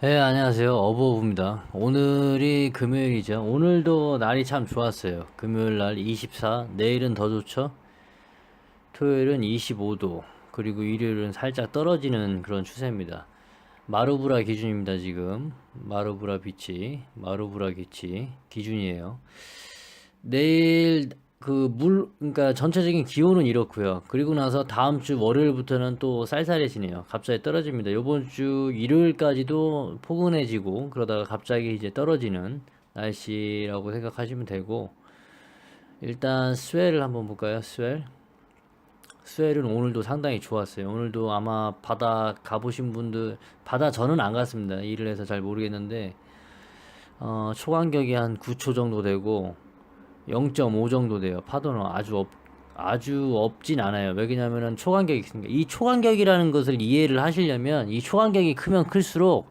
네, 안녕하세요. 어버브입니다. 오늘이 금요일이죠. 오늘도 날이 참 좋았어요. 금요일 날 24, 내일은 더 좋죠. 토요일은 25도, 그리고 일요일은 살짝 떨어지는 그런 추세입니다. 마루브라 기준입니다, 지금. 마루브라 비치, 마루브라 기치 기준이에요. 내일 그 물, 그러니까 전체적인 기온은 이렇고요. 그리고 나서 다음 주 월요일부터는 또 쌀쌀해지네요. 갑자기 떨어집니다. 요번 주 일요일까지도 포근해지고 그러다가 갑자기 이제 떨어지는 날씨라고 생각하시면 되고 일단 스웰을 한번 볼까요? 스웰. 스웰은 오늘도 상당히 좋았어요. 오늘도 아마 바다 가보신 분들 바다 저는 안 갔습니다. 일을 해서 잘 모르겠는데 어, 초간격이 한 9초 정도 되고 0.5 정도 돼요. 파도는 아주 없, 아주 없진 않아요. 왜냐면은 초간격이 있으니까. 이 초간격이라는 것을 이해를 하시려면 이 초간격이 크면 클수록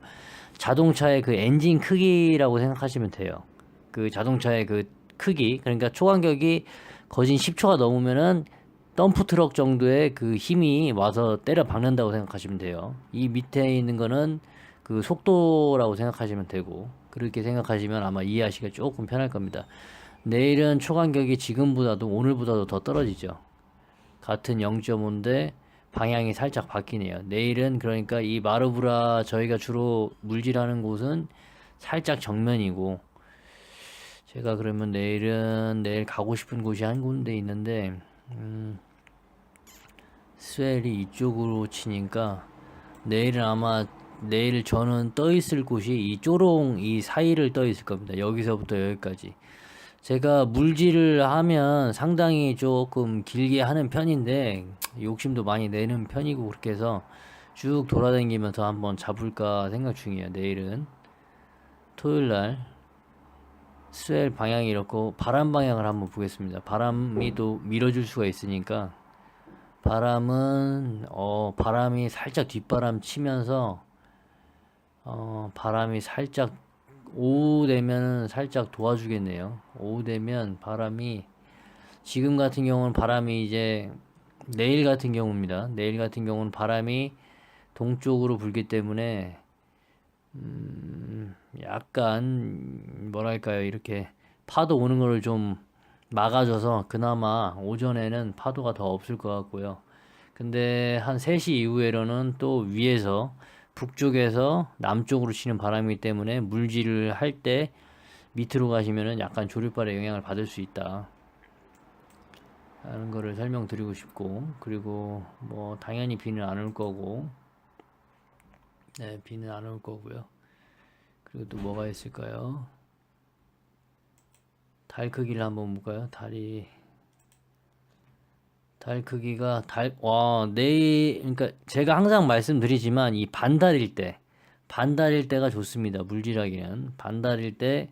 자동차의 그 엔진 크기라고 생각하시면 돼요. 그 자동차의 그 크기. 그러니까 초간격이 거진 10초가 넘으면은 덤프 트럭 정도의 그 힘이 와서 때려 박는다고 생각하시면 돼요. 이 밑에 있는 거는 그 속도라고 생각하시면 되고 그렇게 생각하시면 아마 이해하시기가 조금 편할 겁니다. 내일은 초간격이 지금보다도 오늘보다도 더 떨어지죠. 같은 0.5인데 방향이 살짝 바뀌네요. 내일은 그러니까 이 마르브라 저희가 주로 물질하는 곳은 살짝 정면이고 제가 그러면 내일은 내일 가고 싶은 곳이 한 군데 있는데 음, 스웰이 이쪽으로 치니까 내일은 아마 내일 저는 떠 있을 곳이 이 쪼롱 이 사이를 떠 있을 겁니다. 여기서부터 여기까지. 제가 물질을 하면 상당히 조금 길게 하는 편인데 욕심도 많이 내는 편이고 그렇게 해서 쭉 돌아다니면서 한번 잡을까 생각 중이에요. 내일은 토요일 날 스웰 방향이 이렇고 바람 방향을 한번 보겠습니다. 바람이 또 밀어줄 수가 있으니까 바람은 어 바람이 살짝 뒷바람 치면서 어 바람이 살짝 오후 되면 살짝 도와주겠네요. 오후 되면 바람이 지금 같은 경우는 바람이 이제 내일 같은 경우입니다. 내일 같은 경우는 바람이 동쪽으로 불기 때문에 음 약간 뭐랄까요 이렇게 파도 오는 거를 좀 막아줘서 그나마 오전에는 파도가 더 없을 것 같고요. 근데 한 3시 이후에는 또 위에서 북쪽에서 남쪽으로 치는 바람이기 때문에 물질을 할 때 밑으로 가시면은 약간 조류발의 영향을 받을 수 있다. 라는 거를 설명드리고 싶고 그리고 뭐 당연히 비는 안 올 거고 네 비는 안 올 거고요. 그리고 또 뭐가 있을까요? 달 크기를 한번 볼까요? 달이 달 크기가 달, 와, 내일, 그러니까 제가 항상 말씀드리지만 이 반달일 때, 반달일 때가 좋습니다. 물질하기는. 반달일 때,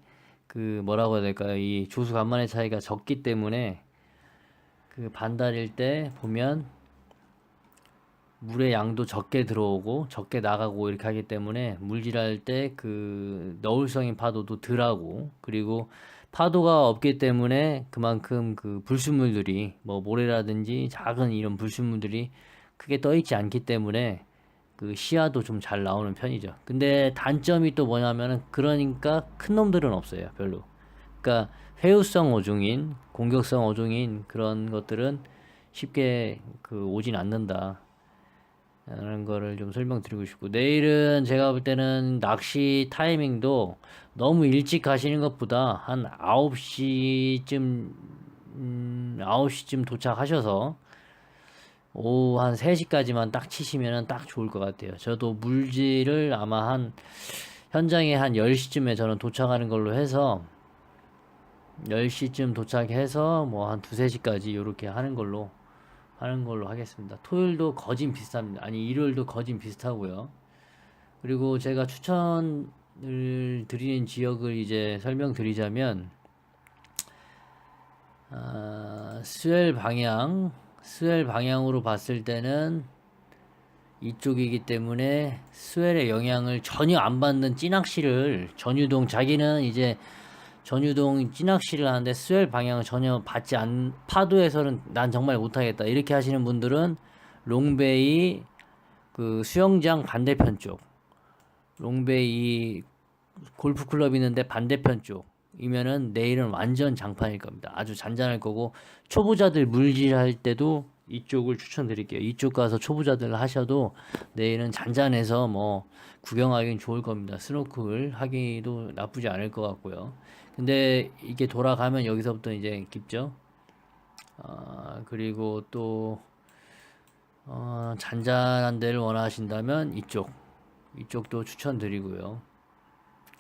그 뭐라고 해야 될까요? 이 조수 간만의 차이가 적기 때문에 그 반달일 때 보면 물의 양도 적게 들어오고 적게 나가고 이렇게 하기 때문에 물질할 때 그 너울성인 파도도 덜하고 그리고 파도가 없기 때문에 그만큼 그 불순물들이 뭐 모래라든지 작은 이런 불순물들이 크게 떠 있지 않기 때문에 그 시야도 좀 잘 나오는 편이죠. 근데 단점이 또 뭐냐면은 그러니까 큰 놈들은 없어요. 별로. 그러니까 회유성 어종인 공격성 어종인 그런 것들은 쉽게 그 오진 않는다. 라는 거를 좀 설명드리고 싶고 내일은 제가 볼 때는 낚시 타이밍도 너무 일찍 가시는 것보다 한 9시쯤 음, 9시쯤 도착하셔서 오후 한 3시까지만 딱 치시면 딱 좋을 것 같아요. 저도 물질을 아마 한 현장에 한 10시쯤에 저는 도착하는 걸로 해서 10시쯤 도착해서 뭐 한 2, 3시까지 이렇게 하는 걸로 하는 걸로 하겠습니다. 토요일도 거진 비슷합니다. 아니 일요일도 거진 비슷하고요. 그리고 제가 추천을 드리는 지역을 이제 설명드리자면 아, 스웰 방향, 스웰 방향으로 봤을 때는 이쪽이기 때문에 스웰의 영향을 전혀 안 받는 찌낚시를 전유동 자기는 이제 전유동 찌낚시를 하는데 스웰 방향을 전혀 받지 않 파도에서는 난 정말 못하겠다 이렇게 하시는 분들은 롱베이 그 수영장 반대편 쪽 롱베이 골프 클럽 있는데 반대편 쪽이면은 내일은 완전 장판일 겁니다. 아주 잔잔할 거고 초보자들 물질할 때도 이쪽을 추천드릴게요. 이쪽 가서 초보자들 하셔도 내일은 잔잔해서 뭐 구경하기는 좋을 겁니다. 스노클 하기도 나쁘지 않을 것 같고요. 근데 이게 돌아가면 여기서부터 이제 깊죠. 아, 그리고 또 어, 잔잔한 데를 원하신다면 이쪽 이쪽도 추천드리고요.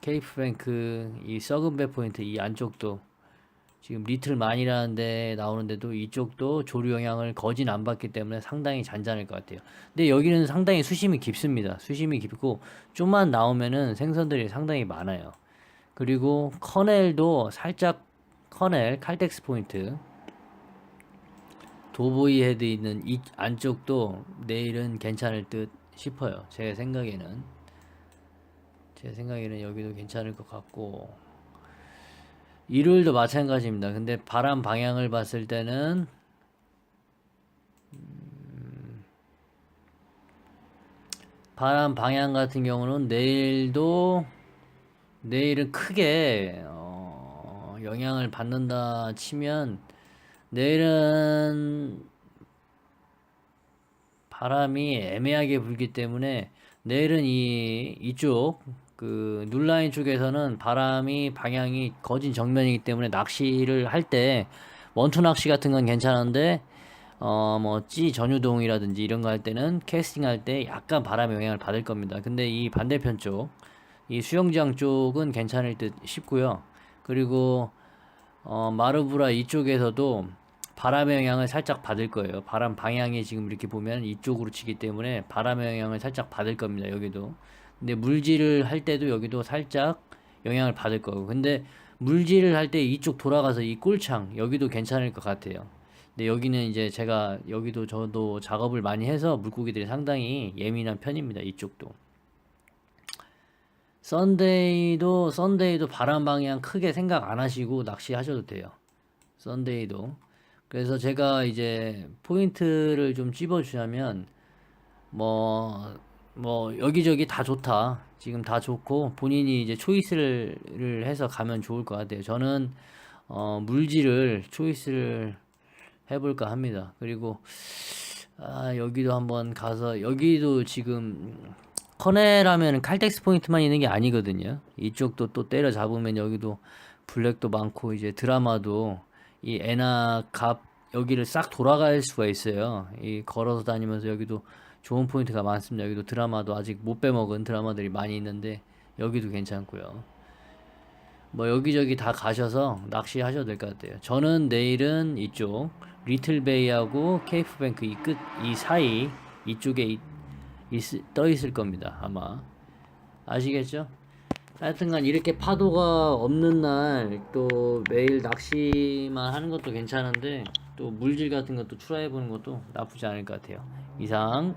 케이프뱅크 이 썩은 배 포인트 이 안쪽도 지금 리틀 만이라는데 나오는데도 이쪽도 조류 영향을 거진 안 받기 때문에 상당히 잔잔할 것 같아요. 근데 여기는 상당히 수심이 깊습니다. 수심이 깊고 좀만 나오면은 생선들이 상당히 많아요. 그리고 커넬도 살짝 커넬 칼텍스 포인트 도보이 헤드 있는 이 안쪽도 내일은 괜찮을 듯 싶어요. 제 생각에는 제 생각에는 여기도 괜찮을 것 같고 일요일도 마찬가지입니다. 근데 바람 방향을 봤을 때는 음, 바람 방향 같은 경우는 내일도 내일은 크게 어, 영향을 받는다 치면 내일은 바람이 애매하게 불기 때문에 내일은 이 이쪽 그 눌라인 쪽에서는 바람이 방향이 거진 정면이기 때문에 낚시를 할 때 원투 낚시 같은 건 괜찮은데 어뭐찌 전유동이라든지 이런 거 할 때는 캐스팅 할 때 약간 바람 영향을 받을 겁니다. 근데 이 반대편 쪽 이 수영장 쪽은 괜찮을 듯 싶고요. 그리고 어 마르브라 이쪽에서도 바람의 영향을 살짝 받을 거예요. 바람 방향이 지금 이렇게 보면 이쪽으로 치기 때문에 바람의 영향을 살짝 받을 겁니다. 여기도. 근데 물질을 할 때도 여기도 살짝 영향을 받을 거고. 근데 물질을 할 때 이쪽 돌아가서 이 꼴창 여기도 괜찮을 것 같아요. 근데 여기는 이제 제가 여기도 저도 작업을 많이 해서 물고기들이 상당히 예민한 편입니다. 이쪽도. 썬데이도 썬데이도 바람 방향 크게 생각 안 하시고 낚시하셔도 돼요. 썬데이도. 그래서 제가 이제 포인트를 좀 찝어 주자면 뭐, 뭐 여기저기 다 좋다. 지금 다 좋고 본인이 이제 초이스를 해서 가면 좋을 것 같아요. 저는 어, 물질을 초이스를 해볼까 합니다. 그리고 아, 여기도 한번 가서 여기도 지금 커넬하면 칼텍스 포인트만 있는 게 아니거든요. 이쪽도 또 때려 잡으면 여기도 블랙도 많고 이제 드라마도 이 에나 갑 여기를 싹 돌아갈 수가 있어요. 이 걸어서 다니면서 여기도 좋은 포인트가 많습니다. 여기도 드라마도 아직 못 빼먹은 드라마들이 많이 있는데 여기도 괜찮고요. 뭐 여기저기 다 가셔서 낚시하셔도 될 것 같아요. 저는 내일은 이쪽 리틀베이하고 케이프뱅크 이 끝 이 사이 이쪽에 있, 있, 떠 있을 겁니다. 아마 아시겠죠? 하여튼간 이렇게 파도가 없는 날 또 매일 낚시만 하는 것도 괜찮은데 또 물질 같은 것도 추라해 보는 것도 나쁘지 않을 것 같아요. 이상